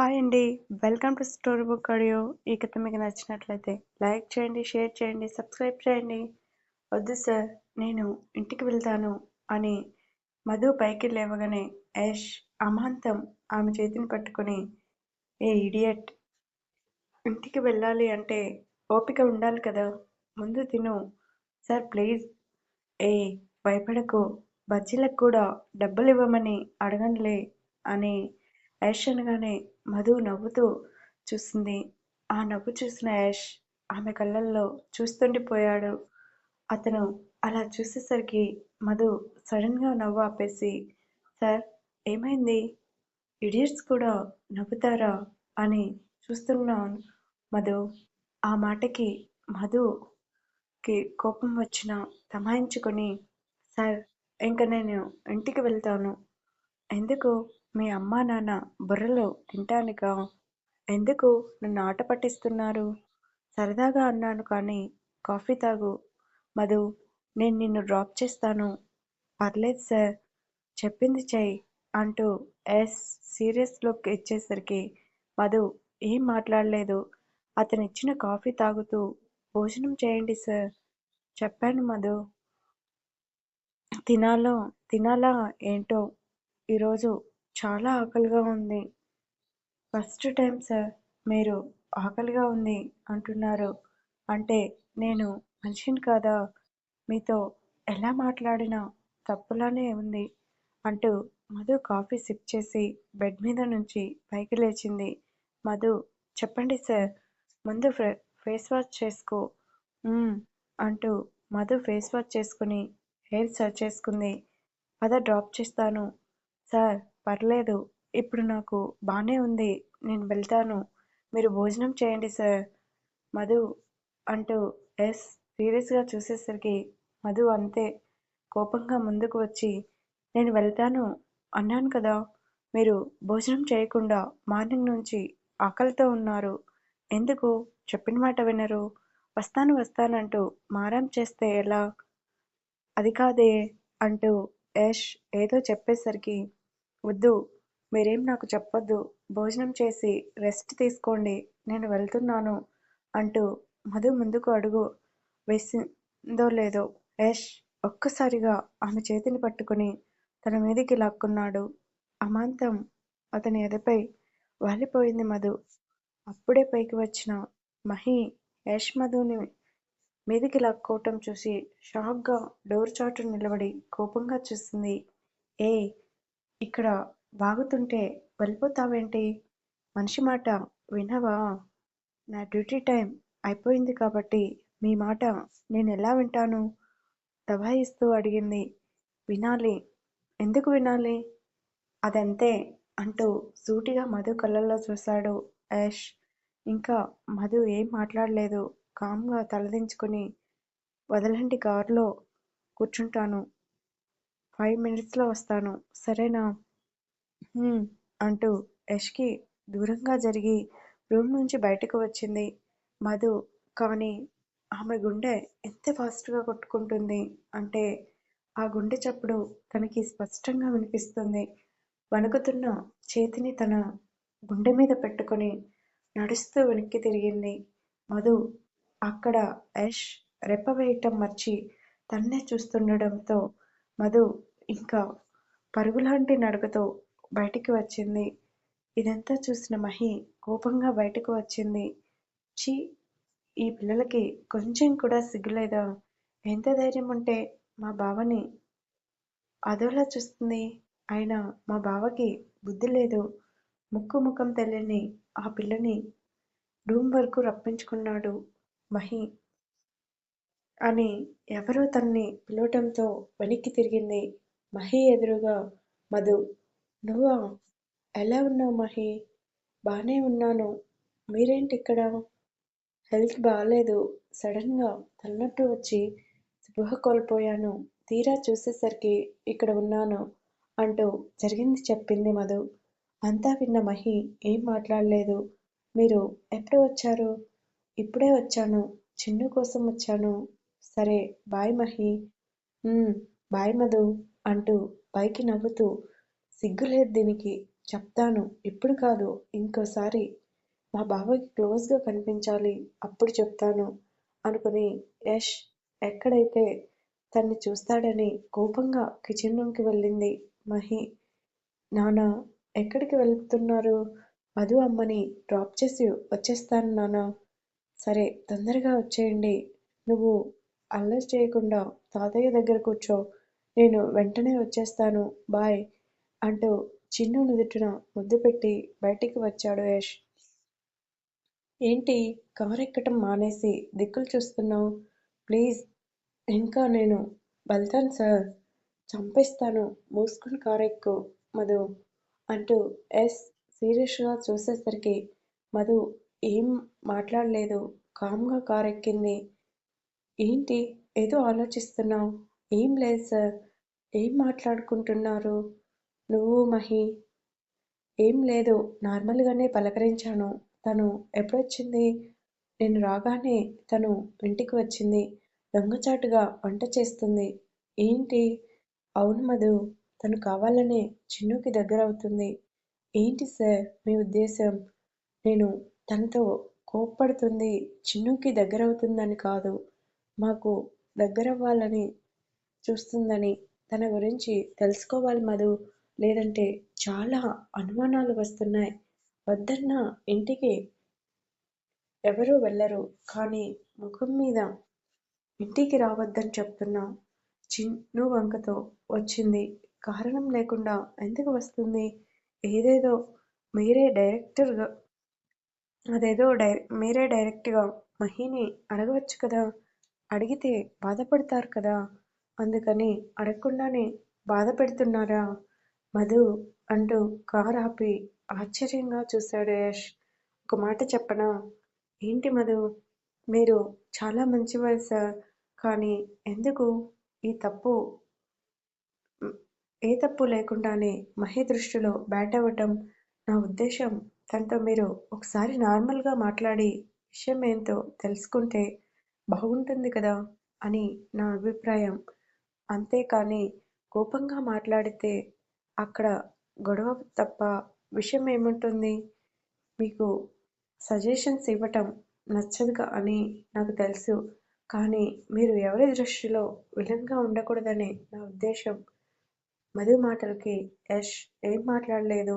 Hi అండి welcome to story book audio ఈ కథ మీకు నచ్చినట్లయితే లైక్ చేయండి షేర్ చేయండి సబ్స్క్రైబ్ చేయండి. వద్దు సార్ నేను ఇంటికి వెళ్తాను అని మధు పైకి లేవగానే యష్ అమాంతం ఆమె చేతిని పట్టుకొని ఏ ఇడియట్ ఇంటికి వెళ్ళాలి అంటే ఓపిక ఉండాలి కదా ముందు తిను. సార్ ప్లీజ్ ఏ భయపడకు బజ్జీలకు కూడా డబ్బులు ఇవ్వమని అడగనులే అని యాష్ అనగానే మధు నవ్వుతూ చూసింది. ఆ నవ్వు చూసిన యాష్ ఆమె కళ్ళల్లో చూస్తుండిపోయాడు అతను అలా చూసేసరికి మధు సడన్గా నవ్వు ఆపేసి సార్ ఏమైంది? ఇడియట్స్ కూడా నవ్వుతారా? అని చూస్తున్నాను మధు. ఆ మాటకి మధుకి కోపం వచ్చిన తమాయించుకొని సార్ ఇంకా నేను ఇంటికి వెళ్తాను. ఎందుకు? మీ అమ్మా నాన్న బుర్రలో తింటానికా? ఎందుకు నన్ను ఆట పట్టిస్తున్నారు? సరదాగా అన్నాను కానీ కాఫీ తాగు. మధు నేను నిన్ను డ్రాప్ చేస్తాను. పర్లేదు సార్ చెప్పింది చెయ్యి అంటూ ఎస్ సీరియస్ లుక్ ఇచ్చేసరికి మధు ఏం మాట్లాడలేదు. అతను ఇచ్చిన కాఫీ తాగుతూ భోజనం చేయండి సార్ చెప్పాను మధు. తినాలో తినాలా ఏంటో ఈరోజు చాలా ఆకలిగా ఉంది. ఫస్ట్ టైం సార్ మీరు ఆకలిగా ఉంది అంటున్నారు. అంటే నేను మనిషిని కాదా? మీతో ఎలా మాట్లాడినా తప్పులానే ఉంది అంటూ మధు కాఫీ సిప్ చేసి బెడ్ మీద నుంచి పైకి లేచింది. మధు చెప్పండి సార్ ముందు ఫేస్ వాష్ చేసుకో. అంటూ మధు ఫేస్ వాష్ చేసుకుని హెయిర్ సర్చ్ చేసుకుంది. పద డ్రాప్ చేస్తాను. సార్ పర్లేదు ఇప్పుడు నాకు బాగానే ఉంది నేను వెళ్తాను. మీరు భోజనం చేయండి సార్. మధు అంటూ ఎస్ సీరియస్గా చూసేసరికి మధు అంతే కోపంగా ముందుకు వచ్చి నేను వెళ్తాను అన్నాను కదా. మీరు భోజనం చేయకుండా మార్నింగ్ నుంచి ఆకలితో ఉన్నారు. ఎందుకు? చెప్పిన మాట వినరు. వస్తాను వస్తానంటూ మారం చేస్తే ఎలా? అది కాదే అంటూ యష్ ఏదో చెప్పేసరికి వద్దు మీరేం నాకు చెప్పొద్దు. భోజనం చేసి రెస్ట్ తీసుకోండి నేను వెళ్తున్నాను అంటూ మధు ముందుకు అడుగు. వేసిందో లేదో యష్ ఒక్కసారిగా ఆమె చేతిని పట్టుకుని తన మీదికి లాక్కున్నాడు. అమాంతం అతని ఎదపై వాలిపోయింది మధు. అప్పుడే పైకి వచ్చిన మహి యష్ మధుని మీదికి లాక్కోవటం చూసి షాక్గా డోర్ చాటు నిలబడి కోపంగా చూసింది. ఏ ఇక్కడ వాగుతుంటే వెళ్ళిపోతావేంటి? మనిషి మాట వినవా? నా డ్యూటీ టైం అయిపోయింది కాబట్టి మీ మాట నేను ఎలా వింటాను? దబాయిస్తూ అడిగింది. వినాలి. ఎందుకు వినాలి? అదంతే అంటూ సూటిగా మధు కళ్ళల్లో చూశాడు యాష్. ఇంకా మధు ఏం మాట్లాడలేదు. కామ్గా తలదించుకుని వదలండి కారులో కూర్చుంటాను. ఫైవ్ మినిట్స్లో వస్తాను. సరేనా? అంటూ యష్కి దూరంగా జరిగి రూమ్ నుంచి బయటకు వచ్చింది. మధు కానీ ఆమె గుండె ఎంత ఫాస్ట్గా కొట్టుకుంటుంది అంటే ఆ గుండె చప్పుడు తనకి స్పష్టంగా వినిపిస్తుంది. వణుకుతున్న చేతిని తన గుండె మీద పెట్టుకొని నడుస్తూ వెనక్కి తిరిగింది. మధు అక్కడ యష్ రెప్ప వేయటం మర్చి తన్నే చూస్తుండడంతో మధు ఇంకా పరుగులాంటి నడకతో బయటికి వచ్చింది. ఇదంతా చూసిన మహి కోపంగా బయటకు వచ్చింది. ఛీ ఈ పిల్లలకి కొంచెం కూడా సిగ్గులేదా? ఎంత ధైర్యం ఉంటే మా బావని అదోలా చూస్తుంది. అయినా మా బావకి బుద్ధి లేదు. ముక్కు ముఖం తెలియని ఆ పిల్లని రూమ్ వరకు రప్పించుకున్నాడు మహి అని ఎవరో తనని పిలవటంతో వెనక్కి తిరిగింది. మహి ఎదురుగా మధు నువ్వా? ఎలా ఉన్నావు మహి? బాగానే ఉన్నాను. మీరేంటి ఇక్కడ హెల్త్ బాగాలేదు సడన్గా తలనొప్పి వచ్చి స్పృహ కోల్పోయాను. తీరా చూసేసరికి ఇక్కడ ఉన్నాను అంటూ జరిగింది చెప్పింది మధు. అంతా విన్న మహి ఏం మాట్లాడలేదు. మీరు ఎప్పుడు వచ్చారు? ఇప్పుడే వచ్చాను. చిన్ను కోసం వచ్చాను. సరే బాయ్ మహి. బాయ్ మధు. అంటూ పైకి నవ్వుతూ సిగ్గులేదు దీనికి. చెప్తాను. ఇప్పుడు కాదు. ఇంకోసారి మా బావకి క్లోజ్గా కనిపించాలి. అప్పుడు చెప్తాను. అనుకుని యష్ ఎక్కడైతే తన్ని చూస్తాడని కోపంగా కిచెన్ రూమ్కి వెళ్ళింది. మహి నానా ఎక్కడికి వెళ్తున్నారు? మధు అమ్మని డ్రాప్ చేసి వచ్చేస్తాను నానా. సరే తొందరగా వచ్చేయండి. నువ్వు అల్లరి చేయకుండా తాతయ్య దగ్గర కూర్చో. నేను వెంటనే వచ్చేస్తాను బాయ్ అంటూ చిన్ను నుదుటిన ముద్దు పెట్టి బయటికి వచ్చాడు యష్. ఏంటి కారు ఎక్కటం మానేసి దిక్కులు చూస్తున్నావు? ప్లీజ్ ఇంకా నేను వెళ్తాను సార్. చంపేస్తాను మూసుకుని కారు ఎక్కు మధు అంటూ ఎస్ సీరియస్గా చూసేసరికి మధు ఏం మాట్లాడలేదు కామ్గా కారు ఎక్కింది ఏంటి ఏదో ఆలోచిస్తున్నావు? ఏం లేదు సార్. ఏం మాట్లాడుకుంటున్నారు? నువ్వు మహి. ఏం లేదు. నార్మల్గానే పలకరించాను. తను ఎప్పుడొచ్చింది? నేను రాగానే తను ఇంటికి వచ్చింది. దొంగచాటుగా వంట చేస్తుంది. ఏంటి? అవును మధు. తను కావాలనే చిన్నుకి దగ్గర అవుతుంది. ఏంటి సార్ మీ ఉద్దేశం? నేను తనతో కోప్పడుతుంది. చిన్నుకి దగ్గరవుతుందని కాదు. మాకు దగ్గరవ్వాలని చూస్తుందని తన గురించి తెలుసుకోవాలి మధు. లేదంటే చాలా అనుమానాలు వస్తున్నాయి. వద్దన్న ఇంటికి ఎవరూ వెళ్ళరు. కానీ ముఖం మీద ఇంటికి రావద్దని చెప్తున్నా చిన్ను వంకతో వచ్చింది. కారణం లేకుండా ఎందుకు వస్తుంది? ఏదేదో మీరే డైరెక్టర్గా అదేదో డై మీరే డైరెక్ట్గా మహిని అడగవచ్చు కదా? అడిగితే బాధపడతారు కదా? అందుకని అడగకుండానే బాధ పెడుతున్నారా? మధు అంటూ కారు ఆపి ఆశ్చర్యంగా చూశాడు యష్. ఒక మాట చెప్పనా? ఏంటి మధు? మీరు చాలా మంచివారు సార్ కానీ ఎందుకు ఈ తప్పు? ఏ తప్పు లేకుండానే మహి దృష్టిలో బ్యాట్ అవ్వటం నా ఉద్దేశం. తనతో మీరు ఒకసారి నార్మల్గా మాట్లాడి విషయం ఏంటో తెలుసుకుంటే బాగుంటుంది కదా అని నా అభిప్రాయం. అంతేకాని కోపంగా మాట్లాడితే అక్కడ గొడవ తప్ప విషయం ఏముంటుంది? మీకు సజెషన్స్ ఇవ్వటం నచ్చదు అని నాకు తెలుసు. కానీ మీరు ఎవరి దృష్టిలో విలన్గా ఉండకూడదనే నా ఉద్దేశం? మధు మాటలకి యష్ ఏం మాట్లాడలేదు.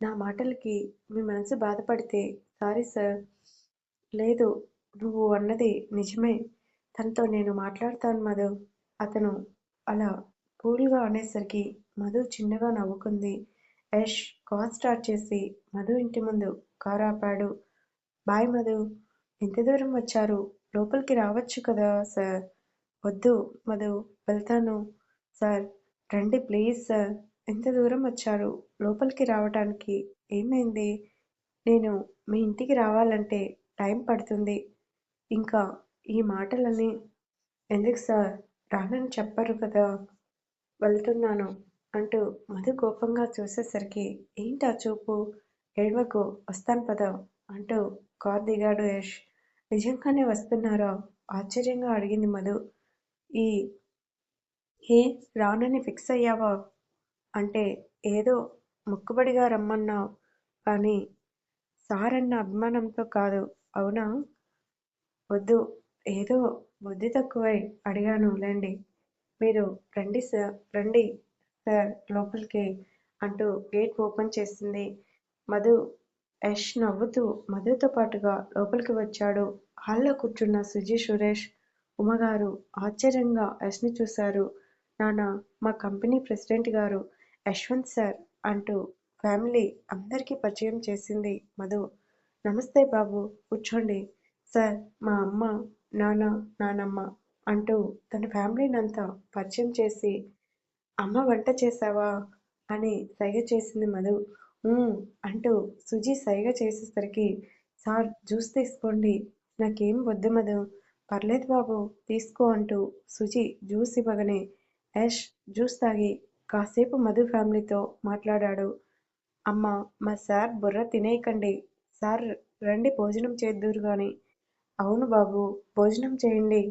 నా మాటలకి మీ మనసు బాధపడితే సారీ సార్ లేదు నువ్వు అన్నది నిజమే. తనతో నేను మాట్లాడతాను మధు. అతను అలా కూల్గా అనేసరికి మధు చిన్నగా నవ్వుకుంది. యష్ కార్ స్టార్ట్ చేసి మధు ఇంటి ముందు కారు ఆపాడు బాయ్ మధు ఎంత దూరం వచ్చారు. లోపలికి రావచ్చు కదా సార్. వద్దు మధు వెళ్తాను. సార్ రండి ప్లీజ్ సార్. ఎంత దూరం వచ్చారు. లోపలికి రావటానికి ఏమైంది? నేను మీ ఇంటికి రావాలంటే టైం పడుతుంది. ఇంకా ఈ మాటలన్నీ ఎందుకు సార్? రానని చెప్పరు కదా వెళ్తున్నాను అంటూ మధు కోపంగా చూసేసరికి ఏంటి ఆ చూపు? ఏడవకు వస్తాను పద అంటూ కార్ దిగాడు యష్. నిజంగానే వస్తున్నారా? ఆశ్చర్యంగా అడిగింది మధు. ఈ ఏ రానని ఫిక్స్ అయ్యావా? అంటే ఏదో మొక్కుబడిగా రమ్మన్నావు. కానీ సార్ అన్న అభిమానంతో కాదు అవునా? వద్దు ఏదో బుద్ధి తక్కువై అడిగాను లేండి మీరు రండి సార్ రండి సార్ లోపలికి అంటూ గేట్ ఓపెన్ చేసింది. మధు యష్ నవ్వుతూ మధుతో పాటుగా లోపలికి వచ్చాడు. హాల్లో కూర్చున్న సుజీ సురేష్ ఉమగారు ఆశ్చర్యంగా యష్ని చూశారు. నాన్న మా కంపెనీ ప్రెసిడెంట్ గారు యశ్వంత్ సార్ అంటూ ఫ్యామిలీ అందరికీ పరిచయం చేసింది మధు. నమస్తే బాబు కూర్చోండి. సార్ మా అమ్మ నాన్న నానమ్మ అంటూ తన ఫ్యామిలీనంతా పరిచయం చేసి అమ్మ వంట చేసావా? అని సైగ చేసింది మధు. అంటూ సుజి సైగ చేసేసరికి సార్ జ్యూస్ తీసుకోండి. నాకేం వద్దు మధు. పర్లేదు బాబు తీసుకో అంటూ సుజి జ్యూస్ ఇవ్వగానే యష్ జ్యూస్ తాగి కాసేపు మధు ఫ్యామిలీతో మాట్లాడాడు. అమ్మ మా సార్ బుర్ర తినేయకండి. సార్ రండి భోజనం చేద్దురు కానీ అవును బాబు భోజనం చేయండి.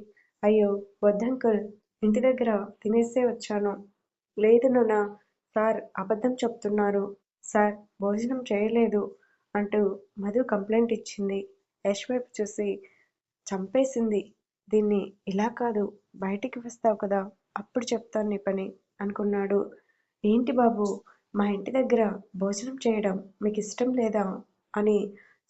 అయ్యో వద్దంకుల్ ఇంటి దగ్గర తినేసే వచ్చాను. లేదు నాన్న సార్ అబద్ధం చెప్తున్నారు. సార్ భోజనం చేయలేదు అంటూ మధు కంప్లైంట్ ఇచ్చింది. యష్ వైపు చూసి చంపేసింది. దీన్ని ఇలా కాదు బయటికి వస్తావు కదా అప్పుడు చెప్తాను నీ పని అనుకున్నాడు. ఏంటి బాబు మా ఇంటి దగ్గర భోజనం చేయడం మీకు ఇష్టం లేదా అని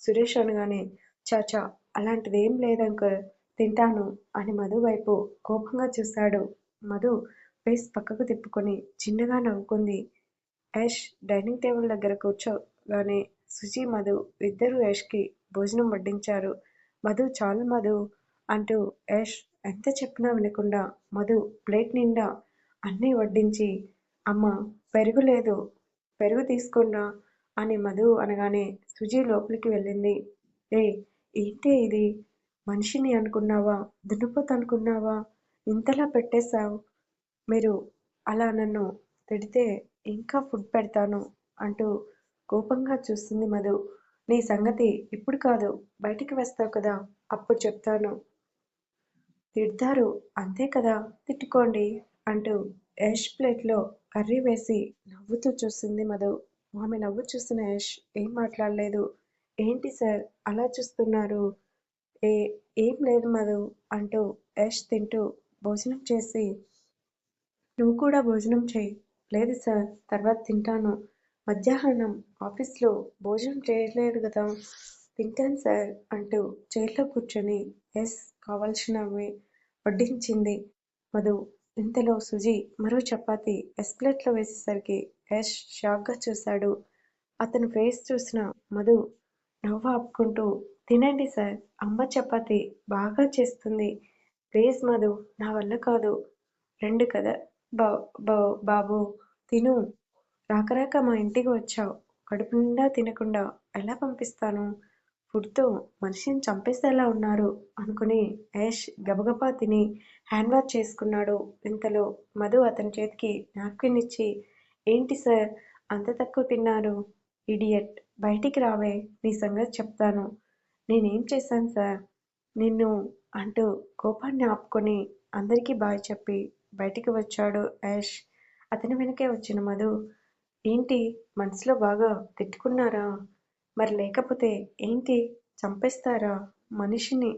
సురేష్ అనగానే చాచా అలాంటిదేం లేదంకల్ తింటాను అని మధు వైపు కోపంగా చూశాడు మధు ఫేస్ పక్కకు తిప్పుకొని చిన్నగా నవ్వుకుంది. యష్ డైనింగ్ టేబుల్ దగ్గర కూర్చోగానే సుజి మధు ఇద్దరు యష్కి భోజనం వడ్డించారు. మధు చాలు మధు అంటూ యష్ ఎంత చెప్పినా వినకుండా మధు ప్లేట్ నిండా అన్నీ వడ్డించి అమ్మ పెరుగు లేదు పెరుగు తీసుకున్నా అని మధు అనగానే సుజీ లోపలికి వెళ్ళింది. ఏ ఏంటి ఇది? మనిషిని అనుకున్నావా? దున్నపోతు అనుకున్నావా? ఇంతలా పెట్టేశావు? మీరు అలా నన్ను తిడితే ఇంకా ఫుడ్ పెడతాను అంటూ కోపంగా చూస్తుంది మధు. నీ సంగతి ఇప్పుడు కాదు బయటికి వస్తావు కదా అప్పుడు చెప్తాను. తిడతారు అంతే కదా తిట్టుకోండి అంటూ యష్ ప్లేట్లో కర్రీ వేసి నవ్వుతూ చూస్తుంది మధు. ఆమె నవ్వు చూసిన యష్ ఏం మాట్లాడలేదు. ఏంటి సార్? అలా చూస్తున్నారు. ఏ ఏం లేదు మధు అంటూ యష్ తింటూ భోజనం చేసి నువ్వు కూడా భోజనం చేయి. లేదు సార్ తర్వాత తింటాను. మధ్యాహ్నం ఆఫీస్లో భోజనం చేయలేదు కదా తింటాను సార్ అంటూ చైర్లో కూర్చొని ఎస్ కావాల్సినవి వడ్డించింది. మధు ఇంతలో సుజి మరో చపాతి ఎస్ ప్లేట్లో వేసేసరికి యష్ షాక్గా చూశాడు. అతని ఫేస్ చూసిన మధు నవ్వు ఆపుకుంటూ తినండి సార్ అమ్మ చపాతి బాగా చేస్తుంది. ప్లీజ్ మధు నా వల్ల కాదు. రెండు కదా బా బాబు తిను. రాకరాక మా ఇంటికి వచ్చావు. కడుపు నిండా తినకుండా ఎలా పంపిస్తాను? ఫుడ్తో మనిషిని చంపేసేలా ఉన్నారు అనుకుని యష్ గబగబా తిని హ్యాండ్ వాష్ చేసుకున్నాడు. ఇంతలో మధు అతని చేతికి నాప్కిన్ ఇచ్చి ఏంటి సార్ అంత తక్కువ తిన్నారు? ఇడియట్ బయటికి రావే నీ సంగతి చెప్తాను. నేనేం చేశాను సార్? నిన్ను అంటూ కోపాన్ని ఆపుకొని అందరికీ బాయ్ చెప్పి బయటికి వచ్చాడు యాష్. అతని వెనకే వచ్చిన మధు ఏంటి మనసులో బాగా తిట్టుకున్నారా? మరి లేకపోతే ఏంటి? చంపేస్తారా మనిషిని?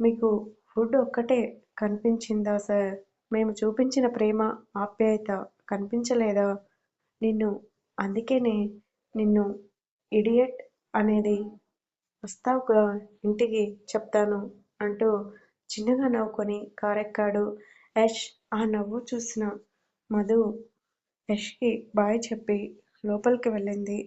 మీకు ఫుడ్ ఒక్కటే కనిపించిందా సార్? మేము చూపించిన ప్రేమ ఆప్యాయత కనిపించలేదా? నిన్ను అందుకేనే నిన్ను ఇడియట్ అనేది వస్తావుగా ఇంటికి చెప్తాను అంటూ చిన్నగా నవ్వుకొని కారెక్కాడు యష్ ఆ నవ్వు చూసిన మధు యష్కి బాయ్ చెప్పి లోపలికి వెళ్ళింది.